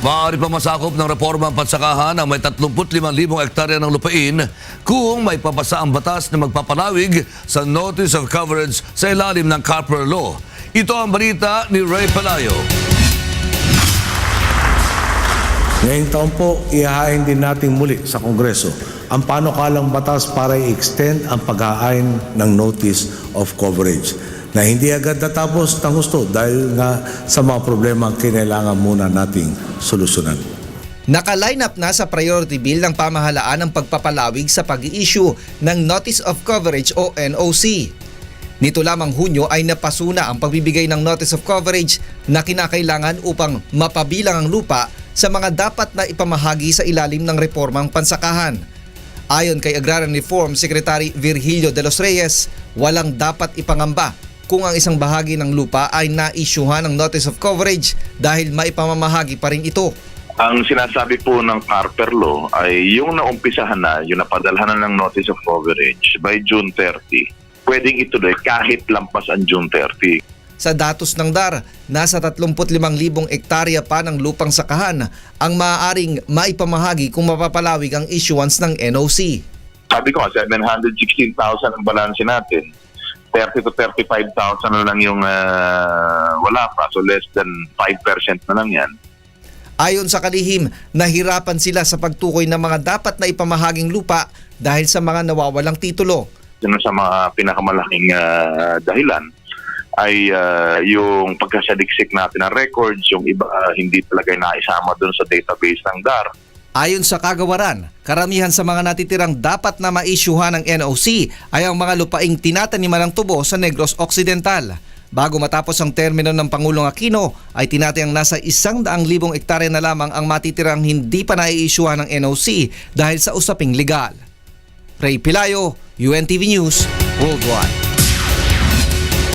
Maaari pa masakop ng reforma ang pansakahan ang may 35,000 hektarya ng lupain kung may papasa ang batas na magpapalawig sa Notice of Coverage sa ilalim ng Carper Law. Ito ang balita ni Ray Palayo. Ngayong taon po, ihahain din natin muli sa Kongreso ang panukalang batas para i-extend ang paghahain ng Notice of Coverage na hindi agad natapos ng gusto dahil nga sa mga problema ang kinailangan muna nating solusyonan. Naka-line up na sa priority bill ng pamahalaan ang pagpapalawig sa pag-i-issue ng Notice of Coverage o NOC. Nito lamang Hunyo ay napasuna ang pagbibigay ng Notice of Coverage na kinakailangan upang mapabilang ang lupa sa mga dapat na ipamahagi sa ilalim ng reformang pansakahan. Ayon kay Agrarian Reform Secretary Virgilio de los Reyes, walang dapat ipangamba kung ang isang bahagi ng lupa ay na-issuehan ng Notice of Coverage dahil maipamamahagi pa rin ito. Ang sinasabi po ng Carper Law ay yung naumpisahan na, yung napadalhan na ng Notice of Coverage by June 30, pwedeng ituloy kahit lampas ang June 30. Sa datos ng DAR, nasa 35,000 ektarya pa ng lupang sakahan ang maaaring maipamahagi kung mapapalawig ang issuance ng NOC. Sabi ko, 716,000 ang balanse natin. 30 to 35,000 na lang yung ah, wala pa. So less than 5% na lang yan. Ayon sa kalihim, nahirapan sila sa pagtukoy ng mga dapat na ipamahaging lupa dahil sa mga nawawalang titulo. Yun sa mga pinakamalaking ah, dahilan ay ah, yung pagkasaliksik natin ng records, yung iba ah, hindi talaga naisama doon sa database ng DAR. Ayon sa kagawaran, karamihan sa mga natitirang dapat na ma-issuehan ng NOC ay ang mga lupaing tinataniman ng tubo sa Negros Occidental. Bago matapos ang termino ng Pangulong Aquino, ay tinatayang nasa isang daang libong ektarya na lamang ang matitirang hindi pa nai-issuehan ng NOC dahil sa usaping legal. Ray Pilayo, UNTV News, Worldwide.